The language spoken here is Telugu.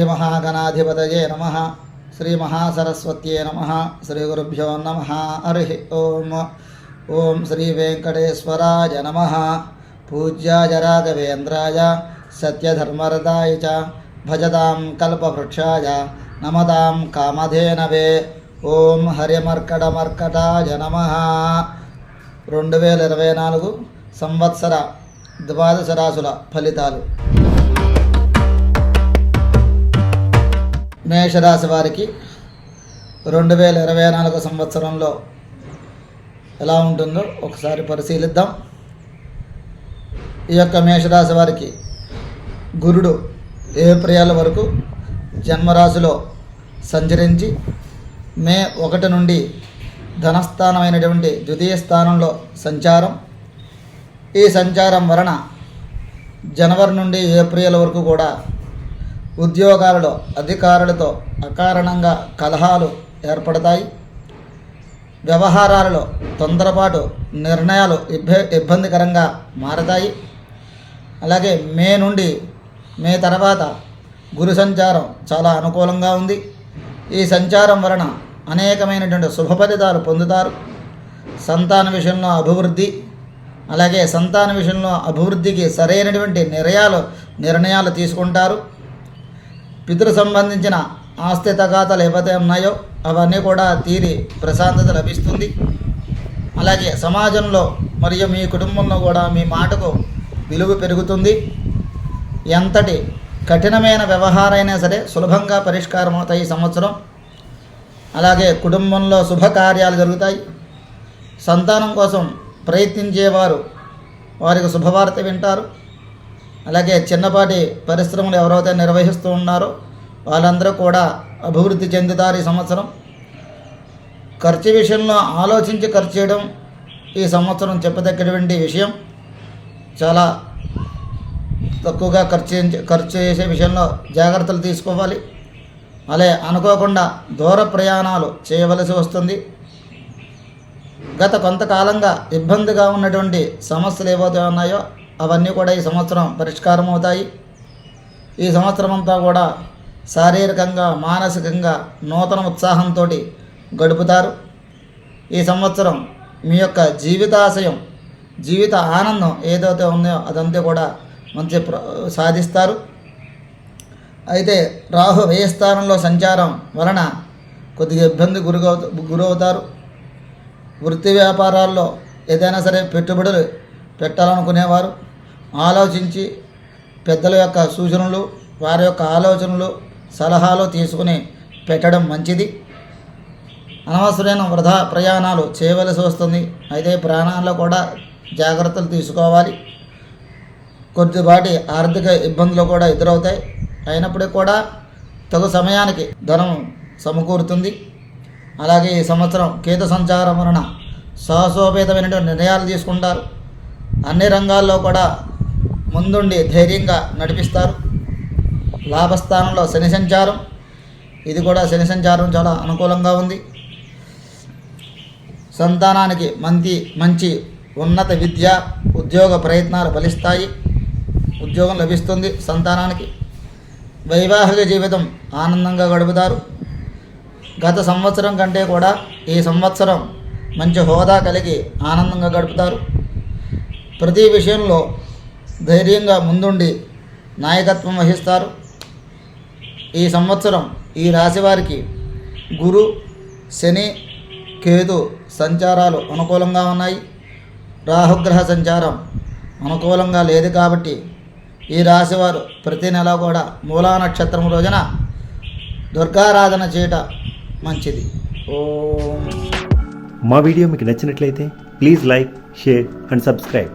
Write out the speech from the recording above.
శ్రీమహాగణాధిపతయే నమ. శ్రీమహాసరస్వత్యే నమ. శ్రీ గురుభ్యో నమ. హరి ఓం. ఓం శ్రీ వెంకటేశ్వరాయ నమ. పూజ్యాయ రాఘవేంద్రాయ. సత్యధర్మరదాయ చ. భజతాం కల్పవృక్షాయ. నమదాం కామధేనవే. ఓం హరిమర్కటమర్కటాయ నమ. రెండు వేల ఇరవై నాలుగు సంవత్సర ద్వాదశ రాసుల ఫలితాలు. మేషరాశి వారికి రెండు వేల ఇరవై నాలుగు సంవత్సరంలో ఎలా ఉంటుందో ఒకసారి పరిశీలిద్దాం. ఈ యొక్క మేషరాశి వారికి గురుడు ఏప్రిల్ వరకు జన్మరాశిలో సంచరించి మే ఒకటి నుండి ధనస్థానమైనటువంటి ద్వితీయ స్థానంలో సంచారం. ఈ సంచారం వలన జనవరి నుండి ఏప్రిల్ వరకు కూడా ఉద్యోగాలలో అధికారులతో అకారణంగా కలహాలు ఏర్పడతాయి. వ్యవహారాలలో తొందరపాటు నిర్ణయాలు ఇబ్బ ఇబ్బందికరంగా మారతాయి. అలాగే మే నుండి మే తర్వాత గురు సంచారం చాలా అనుకూలంగా ఉంది. ఈ సంచారం వలన అనేకమైనటువంటి శుభ ఫలితాలు పొందుతారు. సంతాన విషయంలో అభివృద్ధి అలాగే సంతాన విషయంలో అభివృద్ధికి సరైనటువంటి నిర్ణయాలు నిర్ణయాలు తీసుకుంటారు. పితృ సంబంధించిన ఆస్తి తగాతలు ఏవైతే ఉన్నాయో అవన్నీ కూడా తీరి ప్రశాంతత లభిస్తుంది. అలాగే సమాజంలో మరియు మీ కుటుంబంలో కూడా మీ మాటకు విలువ పెరుగుతుంది. ఎంతటి కఠినమైన వ్యవహారైనా సరే సులభంగా పరిష్కారం అవుతాయి ఈ సంవత్సరం. అలాగే కుటుంబంలో శుభకార్యాలు జరుగుతాయి. సంతానం కోసం ప్రయత్నించేవారు వారికి శుభవార్త వింటారు. అలాగే చిన్నపాటి పరిశ్రమలు ఎవరైతే నిర్వహిస్తూ ఉన్నారో వాళ్ళందరూ కూడా అభివృద్ధి చెందుతారు ఈ సంవత్సరం. ఖర్చు విషయంలో ఆలోచించి ఖర్చు చేయడం ఈ సంవత్సరం చెప్పదగ్గటువంటి విషయం. చాలా తక్కువగా ఖర్చు ఖర్చు చేసే విషయంలో జాగ్రత్తలు తీసుకోవాలి. అలాగే అనుకోకుండా దూర ప్రయాణాలు చేయవలసి వస్తుంది. గత కొంతకాలంగా ఇబ్బందిగా ఉన్నటువంటి సమస్యలు ఏవైతే ఉన్నాయో అవన్నీ కూడా ఈ సంవత్సరం పరిష్కారం అవుతాయి ఈ సంవత్సరం అంతా కూడా శారీరకంగా మానసికంగా నూతన ఉత్సాహంతో గడుపుతారు. ఈ సంవత్సరం మీ యొక్క జీవితాశయం జీవిత ఆనందం ఏదైతే ఉందో అదంతా కూడా మంచి ప్ర- సాధిస్తారు. అయితే రాహు వ్యయస్థానంలో సంచారం వలన కొద్దిగా ఇబ్బంది గురవుత గురవుతారు. వృత్తి వ్యాపారాల్లో ఏదైనా సరే పెట్టుబడులు పెట్టాలనుకునేవారు. ఆలోచించి పెద్దల యొక్క సూచనలు వారి యొక్క ఆలోచనలు సలహాలు తీసుకుని పెట్టడం మంచిది. అనవసరమైన వృధా ప్రయాణాలు చేయవలసి వస్తుంది. అయితే ప్రాణాల్లో కూడా జాగ్రత్తలు తీసుకోవాలి. కొద్దిపాటి ఆర్థిక ఇబ్బందులు కూడా ఎదురవుతాయి. అయినప్పటికీ కూడా తగు సమయానికి ధనం సమకూరుతుంది. అలాగే ఈ సంవత్సరం కేతు సంచారం వలన సాహసోపేతమైనటువంటి నిర్ణయాలు తీసుకుంటారు. అన్ని రంగాల్లో కూడా ముందుండి ధైర్యంగా నడిపిస్తారు. లాభస్థానంలో శని సంచారం. ఇది కూడా శని సంచారం చాలా అనుకూలంగా ఉంది. సంతానానికి మంచి మంచి ఉన్నత విద్య ఉద్యోగ ప్రయత్నాలు ఫలిస్తాయి. ఉద్యోగం లభిస్తుంది సంతానానికి. వైవాహిక జీవితం ఆనందంగా గడుపుతారు. గత సంవత్సరం కంటే కూడా ఈ సంవత్సరం మంచి హోదా కలిగి ఆనందంగా గడుపుతారు. ప్రతి విషయంలో ధైర్యంగా ముందుండి నాయకత్వం వహిస్తారు. ఈ సంవత్సరం ఈ రాశి వారికి గురు శని కేతు సంచారాలు అనుకూలంగా ఉన్నాయి. రాహుగ్రహ సంచారం అనుకూలంగా లేదు కాబట్టి ఈ రాశివారు ప్రతి నెల కూడా మూలా నక్షత్రం రోజున దుర్గారాధన చేయట మంచిది. ఓ మా వీడియో మీకు నచ్చినట్లయితే please like share and subscribe.